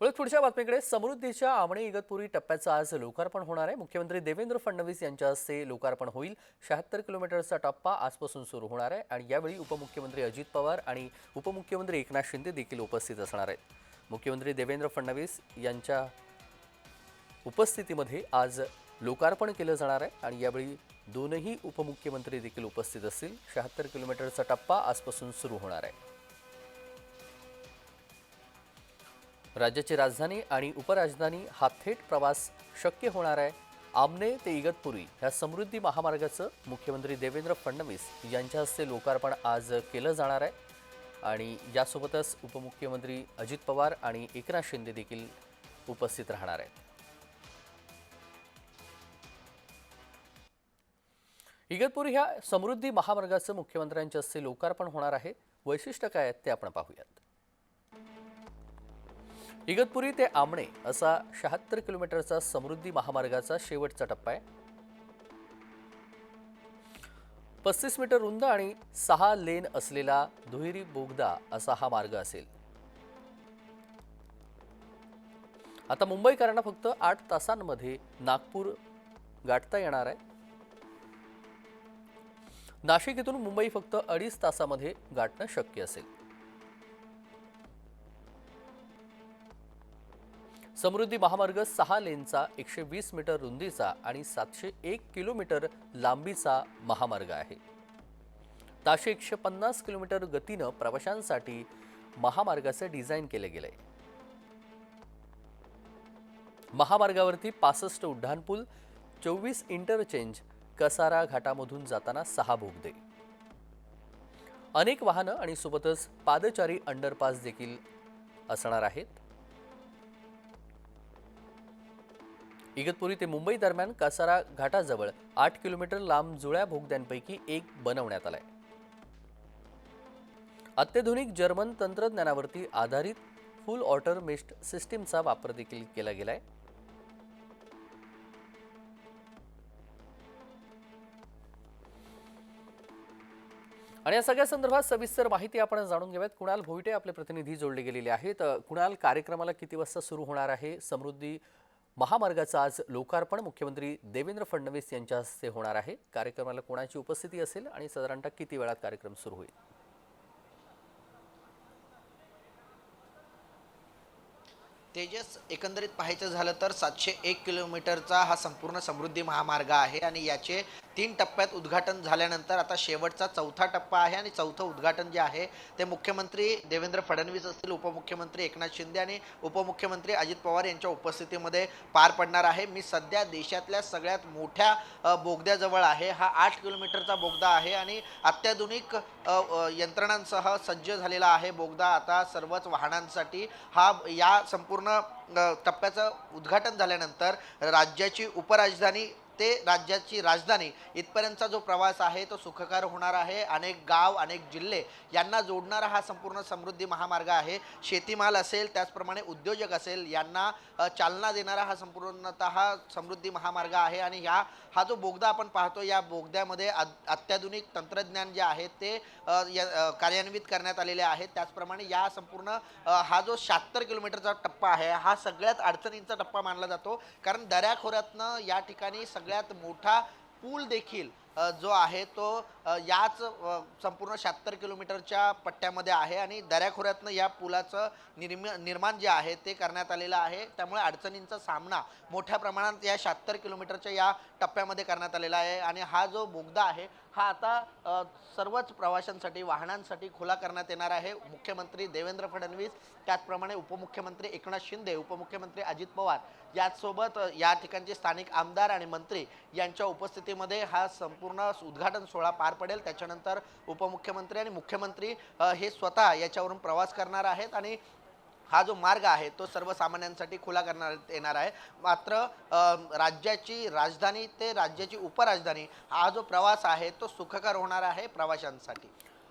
वळख पुढच्या बातमीकडे समृद्धीच्या आमणे इगतपुरी टप्प्याचं आज लोकार्पण होणार आहे. मुख्यमंत्री देवेंद्र फडणवीस यांच्या हस्ते लोकार्पण होईल. शहात्तर किलोमीटरचा टप्पा आजपासून सुरू होणार आहे आणि यावेळी उपमुख्यमंत्री अजित पवार आणि उपमुख्यमंत्री एकनाथ शिंदे देखील उपस्थित असणार आहेत. मुख्यमंत्री देवेंद्र फडणवीस यांच्या उपस्थितीमध्ये आज लोकार्पण केलं जाणार आहे आणि यावेळी दोनही उपमुख्यमंत्री देखील उपस्थित असतील. शहात्तर किलोमीटरचा टप्पा आजपासून सुरू होणार आहे. राज्याची राजधानी आणि उपराजधानी हा थेट प्रवास शक्य होणार आहे. आमने ते इगतपुरी ह्या समृद्धी महामार्गाचं मुख्यमंत्री देवेंद्र फडणवीस यांच्या हस्ते लोकार्पण आज केलं जाणार आहे. आणि यासोबतच उपमुख्यमंत्री अजित पवार आणि एकनाथ शिंदे देखील उपस्थित राहणार आहेत. इगतपुरी ह्या समृद्धी महामार्गाचं मुख्यमंत्र्यांच्या हस्ते लोकार्पण होणार आहे. वैशिष्ट्य काय आहेत ते आपण पाहूयात. इगतपुरी ते आमणे असा शहात्तर किलोमीटरचा समृद्धी महामार्गाचा शेवटचा टप्पा आहे. पस्तीस मीटर रुंद आणि सहा लेन असलेला दुहेरी बोगदा असा हा मार्ग असेल. आता मुंबईकरांना फक्त आठ तासांमध्ये नागपूर गाठता येणार आहे. नाशिक इथून मुंबई फक्त अडीच तासामध्ये गाठणं शक्य असेल. समृद्धी महामार्ग सहा लेनचा एकशे वीस मीटर रुंदीचा आणि सातशे एक किलोमीटर लांबीचा महामार्ग आहे. ताशे एकशे पन्नास किलोमीटर गतीनं प्रवाशांसाठी महामार्गाचे डिझाईन केले गेले. महामार्गावरती पासष्ट उड्डाणपूल चोवीस इंटरचेंज कसारा घाटामधून जाताना सहा बोगदे. अनेक वाहनं आणि सोबतच पादचारी अंडरपास देखील असणार आहेत. इगतपुरी ते मुंबई दरम्यान कसारा घाटाजवळ आठ किलोमीटर लांब जुळ्या भोगद्यांपैकी एक बनवण्यात आलाय. अत्याधुनिक जर्मन तंत्रज्ञानावरती आधारित फुल ऑटर मेस्ट सिस्टीमचा वापर देखील केला गेलाय. आणि या सगळ्या संदर्भात सविस्तर माहिती आपण जाणून घेऊयात. कुणाल भोईटे आपले प्रतिनिधी जोडले गेलेले आहेत. कुणाल कार्यक्रमाला किती वाजता सुरू होणार आहे? समृद्धी महामार्गाचं आज लोकार्पण. मुख्यमंत्री देवेंद्र फडणवीस यांच्या हस्ते होणार आहे. कार्यक्रमाला कोणाची उपस्थिती असेल आणि साधारणतः किती वेळात कार्यक्रम सुरू होईल? तेजस एकंदरीत पाहायचं झालं तर सातशे एक किलोमीटरचा हा संपूर्ण समृद्धी महामार्ग आहे आणि याचे तीन टप्प्यात उद्घाटन झाल्यानंतर आता शेवटचा चौथा टप्पा आहे आणि चौथं उद्घाटन जे आहे ते मुख्यमंत्री देवेंद्र फडणवीस असतील उपमुख्यमंत्री एकनाथ शिंदे आणि उपमुख्यमंत्री अजित पवार यांच्या उपस्थितीमध्ये पार पडणार आहे. मी सध्या देशातल्या सगळ्यात मोठ्या बोगद्याजवळ आहे. हा आठ किलोमीटरचा बोगदा आहे आणि अत्याधुनिक यंत्रणांसह सज्ज झालेला आहे बोगदा. आता सर्वच वाहनांसाठी हा या संपूर्ण टप्प्याचं उद्घाटन झाल्यानंतर राज्याची उपराजधानी ते राज्याची राजधानी इथपर्यंतचा जो प्रवास आहे तो सुखकर होणार आहे. अनेक गाव अनेक जिल्हे यांना जोडणारा हा संपूर्ण समृद्धी महामार्ग आहे. शेतीमाल असेल त्याचप्रमाणे उद्योजक असेल यांना चालना देणारा हा संपूर्णतः समृद्धी महामार्ग आहे. आणि ह्या हा जो बोगदा आपण पाहतो या बोगद्यामध्ये अत्याधुनिक तंत्रज्ञान जे आहे ते कार्यान्वित करण्यात आलेले आहेत. त्याचप्रमाणे या संपूर्ण हा जो शहात्तर किलोमीटरचा टप्पा आहे हा सगळ्यात अडचणींचा टप्पा मानला जातो. कारण दऱ्याखोऱ्यातनं या ठिकाणी सगळ्यात मोठा पूल देखील जो आहे तो याच संपूर्ण शहात्तर किलोमीटरच्या पट्ट्यामध्ये आहे आणि दऱ्याखोऱ्यातनं या पुलाचं निर्म निर्माण जे आहे ते करण्यात आलेलं आहे. त्यामुळे अडचणींचा सामना मोठ्या प्रमाणात या शहात्तर किलोमीटरच्या या टप्प्यामध्ये करण्यात आलेला आहे आणि हा जो बोगदा आहे हा आता सर्वच प्रवाशांसाठी वाहनांसाठी खुला करण्यात येणार आहे. मुख्यमंत्री देवेंद्र फडणवीस त्याचप्रमाणे उपमुख्यमंत्री एकनाथ शिंदे उपमुख्यमंत्री अजित पवार याचसोबत या ठिकाणचे स्थानिक आमदार आणि मंत्री यांच्या उपस्थितीमध्ये हा संपूर्ण पूर्ण उद्घाटन सोहळा पार पडेल. त्याच्यानंतर उपमुख्यमंत्री आणि मुख्यमंत्री हे स्वतः याच्यावरून प्रवास करणार आहेत आणि हा जो मार्ग आहे तो सर्वसामान्यांसाठी खुला करण्यात येणार आहे. मात्र राज्याची राजधानी ते राज्याची उपराजधानी हा जो प्रवास आहे तो सुखकर होणार आहे प्रवाशांसाठी.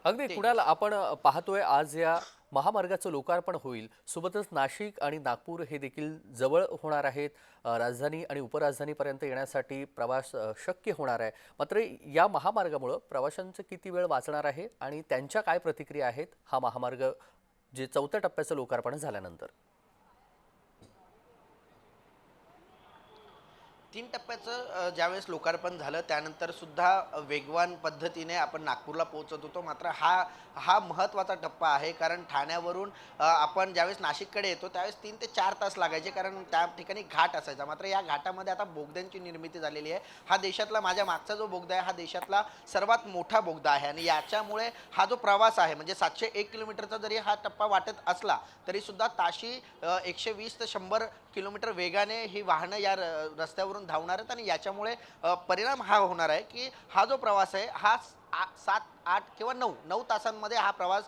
अगदी कुणाल आपण पाहतोय आज या महामार्गाचं लोकार्पण होईल. सोबतच नाशिक आणि नागपूर हे देखील जवळ होणार आहेत. राजधानी आणि उपराजधानीपर्यंत येण्यासाठी प्रवास शक्य होणार आहे. मात्र या महामार्गामुळं प्रवाशांचं किती वेळ वाचणार आहे आणि त्यांच्या काय प्रतिक्रिया आहेत हा महामार्ग जे चौथ्या टप्प्याचं लोकार्पण झाल्यानंतर? तीन टप्प्याचं ज्यावेळेस लोकार्पण झालं त्यानंतर सुद्धा वेगवान पद्धतीने आपण नागपूरला पोहोचत होतो. मात्र हा हा महत्त्वाचा टप्पा आहे. कारण ठाण्यावरून आपण ज्यावेळेस नाशिककडे येतो त्यावेळेस तीन ते चार तास लागायचे. कारण त्या ठिकाणी घाट असायचा. मात्र या घाटामध्ये आता बोगद्यांची निर्मिती झालेली आहे. हा देशातला माझ्या मागचा जो बोगदा आहे हा देशातला सर्वात मोठा बोगदा आहे. आणि याच्यामुळे हा जो प्रवास आहे म्हणजे सातशे एक किलोमीटरचा जरी हा टप्पा वाटत असला तरीसुद्धा ताशी एकशे वीस ते शंभर किलोमीटर वेगाने ही वाहनं या र- रस्त्यावरून धावणार आहेत आणि याच्यामुळे परिणाम हा होणार आहे की हा जो प्रवास आहे हा आ- सात आठ किंवा नऊ नऊ तासांमध्ये हा प्रवास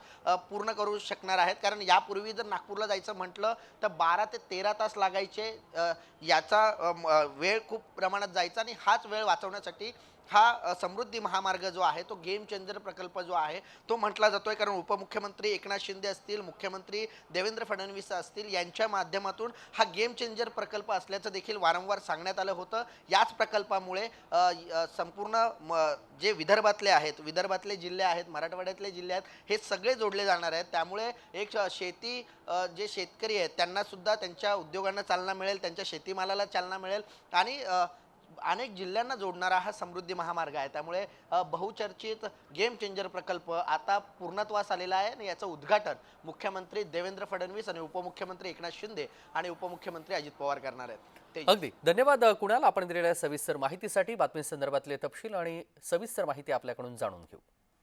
पूर्ण करू शकणार आहेत. कारण यापूर्वी जर नागपूरला जायचं म्हटलं तर बारा ते तेरा तास लागायचे. याचा वेळ खूप प्रमाणात जायचा आणि हाच वेळ वाचवण्यासाठी हा समृद्धी महामार्ग जो आहे तो गेम चेंजर प्रकल्प जो आहे तो म्हटला जातोय. कारण उपमुख्यमंत्री एकनाथ शिंदे असतील मुख्यमंत्री देवेंद्र फडणवीस असतील यांच्या माध्यमातून हा गेम चेंजर प्रकल्प असल्याचं देखील वारंवार सांगण्यात आलं होतं. याच प्रकल्पामुळे संपूर्ण म- जे विदर्भातले आहेत विदर्भातले जिल्हे जिल्हे आहेत मराठवाड्यातले जिल्हे आहेत हे सगळे जोडले जाणार आहेत. त्यामुळे एक शेती जे शेतकरी आहेत त्यांना सुद्धा त्यांच्या उद्योगांना चालना मिळेल त्यांच्या शेतीमालाला चालना मिळेल आणि अनेक जिल्ह्यांना जोडणारा हा समृद्धी महामार्ग आहे. त्यामुळे बहुचर्चित गेम चेंजर प्रकल्प आता पूर्णत्वास आलेला आहे आणि याचं उद्घाटन मुख्यमंत्री देवेंद्र फडणवीस आणि उपमुख्यमंत्री एकनाथ शिंदे आणि उपमुख्यमंत्री अजित पवार करणार आहेत. ते अगदी. धन्यवाद कुणाला कुणाल. आपण दिलेल्या सविस्तर माहितीसाठी बातमी संदर्भातले तपशील आणि सविस्तर माहिती आपल्याकडून जाणून घेऊ.